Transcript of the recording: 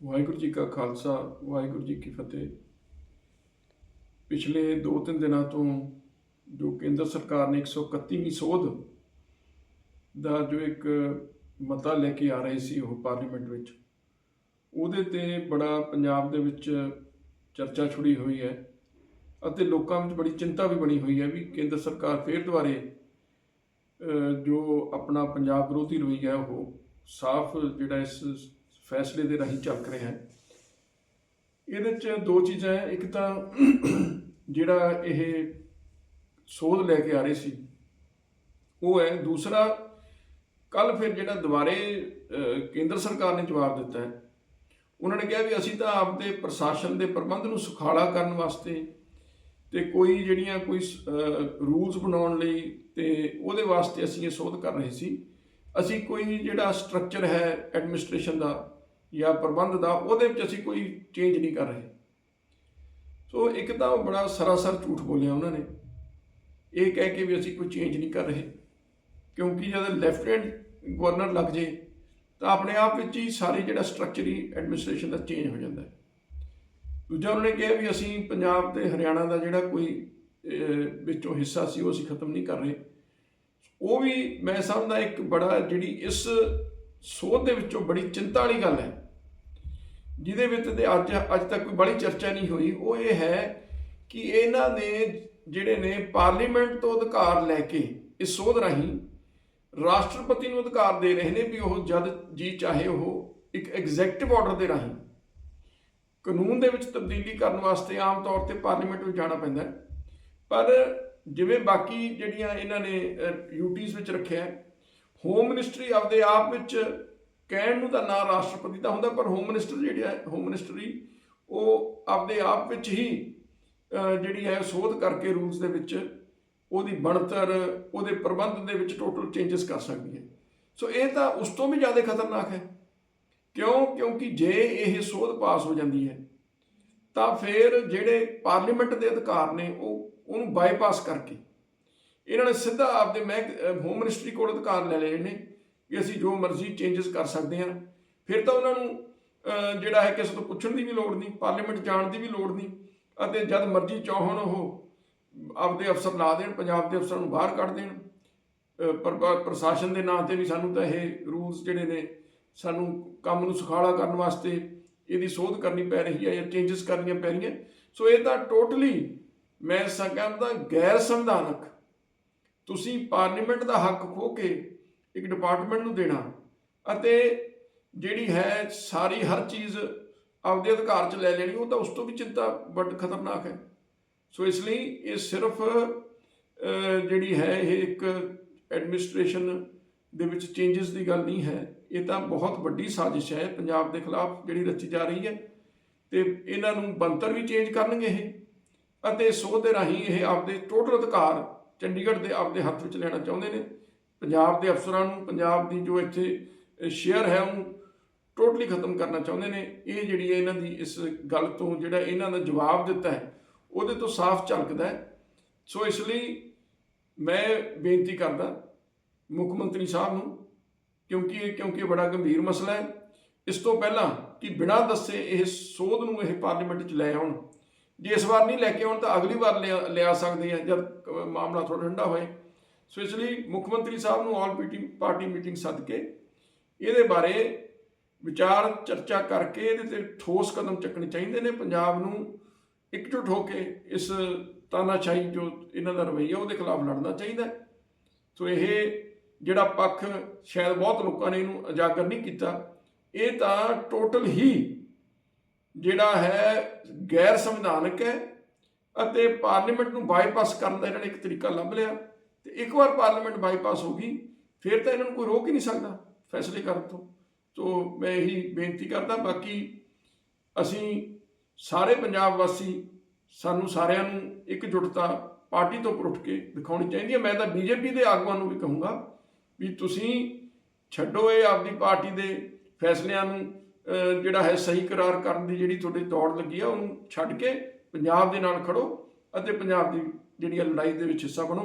ਵਾਹਿਗੁਰੂ ਜੀ ਕਾ ਖਾਲਸਾ, ਵਾਹਿਗੁਰੂ ਜੀ ਕੀ ਫਤਿਹ। ਪਿਛਲੇ 2-3 ਦਿਨਾਂ ਤੋਂ ਜੋ ਕੇਂਦਰ ਸਰਕਾਰ ਨੇ 131ਵੀਂ ਸੋਧ ਦਾ ਜੋ ਇੱਕ ਮਤਾ ਲੈ ਕੇ ਆ ਰਹੀ ਸੀ ਉਹ ਪਾਰਲੀਮੈਂਟ ਵਿੱਚ, ਉਹਦੇ ਤੇ ਬੜਾ ਪੰਜਾਬ ਦੇ ਵਿੱਚ ਚਰਚਾ ਛੁੜੀ ਹੋਈ ਹੈ ਅਤੇ ਲੋਕਾਂ ਵਿੱਚ ਬੜੀ ਚਿੰਤਾ ਵੀ ਬਣੀ ਹੋਈ ਹੈ ਵੀ ਕੇਂਦਰ ਸਰਕਾਰ ਫੇਰ ਦੁਬਾਰੇ ਜੋ ਆਪਣਾ ਪੰਜਾਬ ਵਿਰੋਧੀ ਰਵੱਈਆ ਹੈ ਉਹ ਸਾਫ਼ ਜਿਹੜਾ ਇਸ ਫੈਸਲੇ ਦੇ ਰਾਹੀਂ ਚੱਕ ਰਿਹਾ ਹੈ। ਇਹਦੇ ਚ ਦੋ ਚੀਜ਼ਾਂ ਹੈ। ਇੱਕ ਤਾਂ ਜਿਹੜਾ ਇਹ ਸੋਧ ਲੈ ਕੇ ਆ ਰਹੇ ਸੀ, ਉਹ ਹੈ। ਦੂਸਰਾ ਕੱਲ ਫਿਰ ਜਿਹੜਾ ਦੁਬਾਰੇ ਕੇਂਦਰ ਸਰਕਾਰ ਨੇ ਜਵਾਬ ਦਿੱਤਾ ਹੈ। ਉਹਨਾਂ ਨੇ ਕਿਹਾ ਵੀ ਅਸੀਂ ਤਾਂ ਆਪਦੇ ਪ੍ਰਸ਼ਾਸਨ ਦੇ ਪ੍ਰਬੰਧ ਨੂੰ ਸੁਖਾਲਾ ਕਰਨ ਵਾਸਤੇ ਤੇ ਕੋਈ ਜਿਹੜੀਆਂ ਕੋਈ ਰੂਲਸ ਬਣਾਉਣ ਲਈ ਤੇ ਉਹਦੇ ਵਾਸਤੇ ਅਸੀਂ ਇਹ ਸੋਧ ਕਰ ਰਹੇ ਸੀ। ਅਸੀਂ ਕੋਈ ਜਿਹੜਾ ਸਟਰਕਚਰ ਹੈ ਐਡਮਿਨਿਸਟ੍ਰੇਸ਼ਨ ਦਾ ਜਾਂ ਪ੍ਰਬੰਧ ਦਾ, ਉਹਦੇ ਵਿੱਚ ਅਸੀਂ ਕੋਈ ਚੇਂਜ ਨਹੀਂ ਕਰ ਰਹੇ। ਸੋ ਇੱਕ ਤਾਂ ਬੜਾ ਸਰਾਸਰ ਝੂਠ ਬੋਲਿਆ ਉਹਨਾਂ ਨੇ। ਇਹ ਕਹਿ ਕੇ ਵੀ ਅਸੀਂ ਕੋਈ ਚੇਂਜ ਨਹੀਂ ਕਰ ਰਹੇ। ਕਿਉਂਕਿ ਜਦ ਲੈਫਟੀਨੈਂਟ ਗਵਰਨਰ ਲੱਗ ਜੇ, ਤਾਂ ਆਪਣੇ ਆਪ ਵਿੱਚ ਹੀ ਸਾਰੇ ਜਿਹੜਾ ਸਟਰਕਚਰ ਹੀ ਐਡਮਿਨਿਸਟ੍ਰੇਸ਼ਨ ਦਾ ਚੇਂਜ ਹੋ ਜਾਂਦਾ ਹੈ। ਦੂਜਾ ਉਹਨਾਂ ਨੇ ਕਿਹਾ ਵੀ ਅਸੀਂ ਪੰਜਾਬ ਤੇ ਹਰਿਆਣਾ ਦਾ ਜਿਹੜਾ ਕੋਈ ਵਿੱਚੋਂ ਹਿੱਸਾ ਸੀ, ਉਹ ਅਸੀਂ ਖਤਮ ਨਹੀਂ ਕਰ ਰਹੇ। ਉਹ ਵੀ ਮੈਂ ਸਮਝਦਾ ਇੱਕ ਬੜਾ ਜਿਹੜੀ ਇਸ ਸੋਧ ਦੇ ਵਿੱਚੋਂ ਬੜੀ ਚਿੰਤਾ ਵਾਲੀ ਗੱਲ ਹੈ। ਜਿਹਦੇ ਵਿੱਚ ਤੇ ਅੱਜ ਅੱਜ ਤੱਕ ਕੋਈ ਬੜੀ ਚਰਚਾ ਨਹੀਂ ਹੋਈ, ਉਹ ਇਹ ਹੈ ਕਿ ਇਹਨਾਂ ਨੇ ਜਿਹੜੇ ਨੇ ਪਾਰਲੀਮੈਂਟ ਤੋਂ ਅਧਿਕਾਰ ਲੈ ਕੇ ਇਸ ਸੋਧ ਰਾਹੀਂ ਰਾਸ਼ਟਰਪਤੀ ਨੂੰ ਅਧਿਕਾਰ ਦੇ ਰਹੇ ਨੇ ਵੀ ਉਹ ਜਦ ਜੀ ਚਾਹੇ ਉਹ ਇੱਕ ਐਗਜ਼ੈਕਟਿਵ ਆਰਡਰ ਦੇ ਰਾਹੀਂ ਕਾਨੂੰਨ ਦੇ ਵਿੱਚ ਤਬਦੀਲੀ ਕਰਨ ਵਾਸਤੇ ਆਮ ਤੌਰ ਤੇ ਪਾਰਲੀਮੈਂਟ ਵਿੱਚ ਜਾਣਾ ਪੈਂਦਾ ਪਰ ਜਿਵੇਂ ਬਾਕੀ ਜਿਹੜੀਆਂ ਇਹਨਾਂ ਨੇ ਯੂਟੀਜ਼ ਵਿੱਚ ਰੱਖਿਆ ਹੋਮ ਮਿਨਿਸਟਰੀ ਆਪਦੇ ਆਪ ਵਿੱਚ ਕਹਿਣ ਨੂੰ ਤਾਂ ਨਾ ਰਾਸ਼ਟਰਪਤੀ ਦਾ ਹੁੰਦਾ, ਪਰ ਹੋਮ ਮਿਨਿਸਟਰ ਜਿਹੜਾ ਹੈ ਹੋਮ ਮਿਨਿਸਟਰੀ ਉਹ ਆਪਦੇ ਆਪ ਵਿੱਚ ਹੀ ਜਿਹੜੀ ਹੈ, ਸੋਧ ਕਰਕੇ ਰੂਲਸ ਦੇ ਵਿੱਚ ਉਹਦੀ ਬਣਤਰ, ਉਹਦੇ ਪ੍ਰਬੰਧ ਦੇ ਵਿੱਚ ਟੋਟਲ ਚੇਂਜਸ ਕਰ ਸਕਦੀ ਹੈ। ਸੋ ਇਹ ਤਾਂ ਉਸ ਤੋਂ ਵੀ ਜ਼ਿਆਦਾ ਖਤਰਨਾਕ ਹੈ। ਕਿਉਂ? ਕਿਉਂਕਿ ਜੇ ਇਹ ਸੋਧ ਪਾਸ ਹੋ ਜਾਂਦੀ ਹੈ, ਤਾਂ ਫਿਰ ਜਿਹੜੇ ਪਾਰਲੀਮੈਂਟ ਦੇ ਅਧਿਕਾਰ ਨੇ, ਉਹ, ਉਹਨੂੰ ਬਾਈਪਾਸ ਕਰਕੇ, ਇਹਨਾਂ ਨੇ ਸਿੱਧਾ ਆਪਦੇ ਮਹਿਕ ਹੋਮ ਮਿਨਿਸਟਰੀ ਕੋਲ ਅਧਿਕਾਰ ਲੈ ਲਏ ਨੇ। ਕਿ ਅਸੀਂ ਜੋ ਮਰਜ਼ੀ ਚੇਂਜਸ ਕਰ ਸਕਦੇ ਹਾਂ। ਫਿਰ ਤਾਂ ਉਹਨਾਂ ਨੂੰ ਜਿਹੜਾ ਹੈ ਕਿਸੇ ਤੋਂ ਪੁੱਛਣ ਦੀ ਵੀ ਲੋੜ ਨਹੀਂ ਪਾਰਲੀਮੈਂਟ ਜਾਣ ਦੀ ਵੀ ਲੋੜ ਨਹੀਂ, ਅਤੇ ਜਦ ਮਰਜ਼ੀ ਚਾਹਣ ਉਹ ਆਪਦੇ ਅਫਸਰ ਲਾ ਦੇਣ, ਪੰਜਾਬ ਦੇ ਅਫਸਰਾਂ ਨੂੰ ਬਾਹਰ ਕੱਢ ਦੇਣ। ਪਰ ਪ੍ਰਸ਼ਾਸਨ ਦੇ ਨਾਂ ਤੇ ਵੀ ਸਾਨੂੰ ਤਾਂ ਇਹ ਰੂਲਸ ਜਿਹੜੇ ਨੇ, ਸਾਨੂੰ ਕੰਮ ਨੂੰ ਸੁਖਾਲਾ ਕਰਨ ਵਾਸਤੇ ਇਹਦੀ ਸੋਧ ਕਰਨੀ ਪੈ ਰਹੀ ਹੈ ਜਾਂ ਚੇਂਜਸ ਕਰਨੀਆਂ ਪੈ ਰਹੀਆਂ। ਸੋ ਇਹ ਤਾਂ ਟੋਟਲੀ ਮੈਂ ਕਹਿੰਦਾ ਗੈਰ ਸੰਵਿਧਾਨਕ ਤੁਸੀਂ ਪਾਰਲੀਮੈਂਟ ਦਾ ਹੱਕ ਖੋ ਕੇ ਇੱਕ ਡਿਪਾਰਟਮੈਂਟ ਨੂੰ ਦੇਣਾ ਅਤੇ ਜਿਹੜੀ ਹੈ ਸਾਰੀ ਹਰ ਚੀਜ਼ ਆਪਦੇ ਅਧਿਕਾਰ 'ਚ ਲੈ ਲੈਣੀ, ਉਹ ਤਾਂ ਉਸ ਤੋਂ ਵੀ ਚਿੰਤਾ ਵੱਡ ਖਤਰਨਾਕ ਹੈ। ਸੋ ਇਸ ਲਈ ਇਹ ਸਿਰਫ ਜਿਹੜੀ ਹੈ ਇਹ ਇੱਕ ਐਡਮਿਨਿਸਟ੍ਰੇਸ਼ਨ ਦੇ ਵਿੱਚ ਚੇਂਜਸ ਦੀ ਗੱਲ ਨਹੀਂ ਹੈ। ਇਹ ਤਾਂ ਬਹੁਤ ਵੱਡੀ ਸਾਜ਼ਿਸ਼ ਹੈ। ਪੰਜਾਬ ਦੇ ਖਿਲਾਫ ਜਿਹੜੀ ਰਚੀ ਜਾ ਰਹੀ ਹੈ ਤੇ ਇਹਨਾਂ ਨੂੰ ਬੰਤਰ ਵੀ ਚੇਂਜ ਕਰਨਗੇ ਇਹ ਅਤੇ ਸੋਧ ਦੇ ਰਾਹੀਂ ਇਹ ਆਪਦੇ ਟੋਟਲ ਅਧਿਕਾਰ ਚੰਡੀਗੜ੍ਹ ਦੇ ਆਪਦੇ ਹੱਥ ਵਿੱਚ ਲੈਣਾ ਚਾਹੁੰਦੇ ਨੇ। ਪੰਜਾਬ ਦੇ ਅਫਸਰਾਂ ਨੂੰ, ਪੰਜਾਬ ਦੀ ਜੋ ਇੱਥੇ ਸ਼ੇਅਰ ਹੈ, ਉਹਨੂੰ ਟੋਟਲੀ ਖਤਮ ਕਰਨਾ ਚਾਹੁੰਦੇ ਨੇ। ਇਹ ਜਿਹੜੀ ਹੈ ਇਹਨਾਂ ਦੀ ਇਸ ਗੱਲ ਤੋਂ ਜਿਹੜਾ ਇਹਨਾਂ ਦਾ ਜਵਾਬ ਦਿੱਤਾ ਹੈ, ਉਹਦੇ ਤੋਂ ਸਾਫ਼ ਝਲਕਦਾ ਹੈ। ਸੋ ਇਸ ਲਈ ਮੈਂ ਬੇਨਤੀ ਕਰਦਾ ਮੁੱਖ ਮੰਤਰੀ ਸਾਹਿਬ ਨੂੰ, ਕਿਉਂਕਿ ਇਹ ਕਿਉਂਕਿ ਇਹ ਬੜਾ ਗੰਭੀਰ ਮਸਲਾ ਹੈ। ਇਸ ਤੋਂ ਪਹਿਲਾਂ ਕਿ ਬਿਨਾਂ ਦੱਸੇ ਇਹ ਸੋਧ ਨੂੰ ਇਹ ਪਾਰਲੀਮੈਂਟ 'ਚ ਲੈ ਆਉਣ। ਜੇ ਇਸ ਵਾਰ ਨਹੀਂ ਲੈ ਕੇ ਆਉਣ ਤਾਂ ਅਗਲੀ ਵਾਰ ਲਿਆ ਲਿਆ ਸਕਦੇ ਆ, ਜਦ ਮਾਮਲਾ ਥੋੜਾ ਠੰਡਾ ਹੋਏ। ਸੋ ਇਸ ਲਈ ਮੁੱਖ ਮੰਤਰੀ ਸਾਹਿਬ ਨੂੰ ਆਲ ਮੀਟਿੰਗ ਪਾਰਟੀ ਮੀਟਿੰਗ ਸੱਦ ਕੇ ਇਹਦੇ ਬਾਰੇ ਵਿਚਾਰ, ਚਰਚਾ ਕਰਕੇ ਇਹਦੇ ਤੇ ਠੋਸ ਕਦਮ ਚੱਕਣੇ ਚਾਹੀਦੇ ਨੇ। ਪੰਜਾਬ ਨੂੰ ਇਕਜੁੱਟ ਹੋ ਕੇ ਇਸ ਤਾਨਾਸ਼ਾਹੀ ਜੋ ਇਹਨਾਂ ਦਾ ਰਵੱਈਆ, ਉਹਦੇ ਖਿਲਾਫ ਲੜਨਾ ਚਾਹੀਦਾ। ਸੋ ਇਹ ਜਿਹੜਾ ਪੱਖ ਸ਼ਾਇਦ ਬਹੁਤ ਲੋਕਾਂ ਨੇ ਇਹਨੂੰ ਉਜਾਗਰ ਨਹੀਂ ਕੀਤਾ, ਇਹ ਤਾਂ ਟੋਟਲ ਹੀ ਜਿਹੜਾ ਹੈ ਗੈਰ ਸੰਵਿਧਾਨਕ ਹੈ ਅਤੇ ਪਾਰਲੀਮੈਂਟ ਨੂੰ ਬਾਈਪਾਸ ਕਰਨ ਦਾ ਇਹਨਾਂ ਨੇ ਇੱਕ ਤਰੀਕਾ ਲੱਭ ਲਿਆ। ਤੇ ਇੱਕ ਵਾਰ ਪਾਰਲੀਮੈਂਟ ਬਾਈਪਾਸ ਹੋ ਗਈ, ਫਿਰ ਤਾਂ ਇਹਨਾਂ ਨੂੰ ਕੋਈ ਰੋਕ ਹੀ ਨਹੀਂ ਸਕਦਾ ਫੈਸਲੇ ਕਰਨ ਤੋਂ। ਸੋ ਮੈਂ ਇਹੀ ਬੇਨਤੀ ਕਰਦਾ, ਬਾਕੀ ਅਸੀਂ ਸਾਰੇ ਪੰਜਾਬ ਵਾਸੀ ਸਾਨੂੰ ਸਾਰਿਆਂ ਨੂੰ ਇਕਜੁੱਟਤਾ ਪਾਰਟੀ ਤੋਂ ਉੱਪਰ ਉੱਠ ਕੇ ਦਿਖਾਉਣੀ ਚਾਹੀਦੀ ਹੈ। ਮੈਂ ਤਾਂ ਬੀਜੇਪੀ ਦੇ ਆਗੂਆਂ ਨੂੰ ਵੀ ਕਹੂੰਗਾ ਵੀ ਤੁਸੀਂ ਛੱਡੋ ਇਹ ਆਪਦੀ ਪਾਰਟੀ ਦੇ ਫੈਸਲਿਆਂ ਨੂੰ ਜਿਹੜਾ ਹੈ ਸਹੀ ਕਰਾਰ ਕਰਨ ਦੀ ਜਿਹੜੀ ਤੁਹਾਡੀ ਦੌੜ ਲੱਗੀ ਆ, ਉਹਨੂੰ ਛੱਡ ਕੇ ਪੰਜਾਬ ਦੇ ਨਾਲ ਖੜੋ ਅਤੇ ਪੰਜਾਬ ਦੀ ਜਿਹੜੀ ਇਹ ਲੜਾਈ ਦੇ ਵਿੱਚ ਹਿੱਸਾ ਬਣੋ।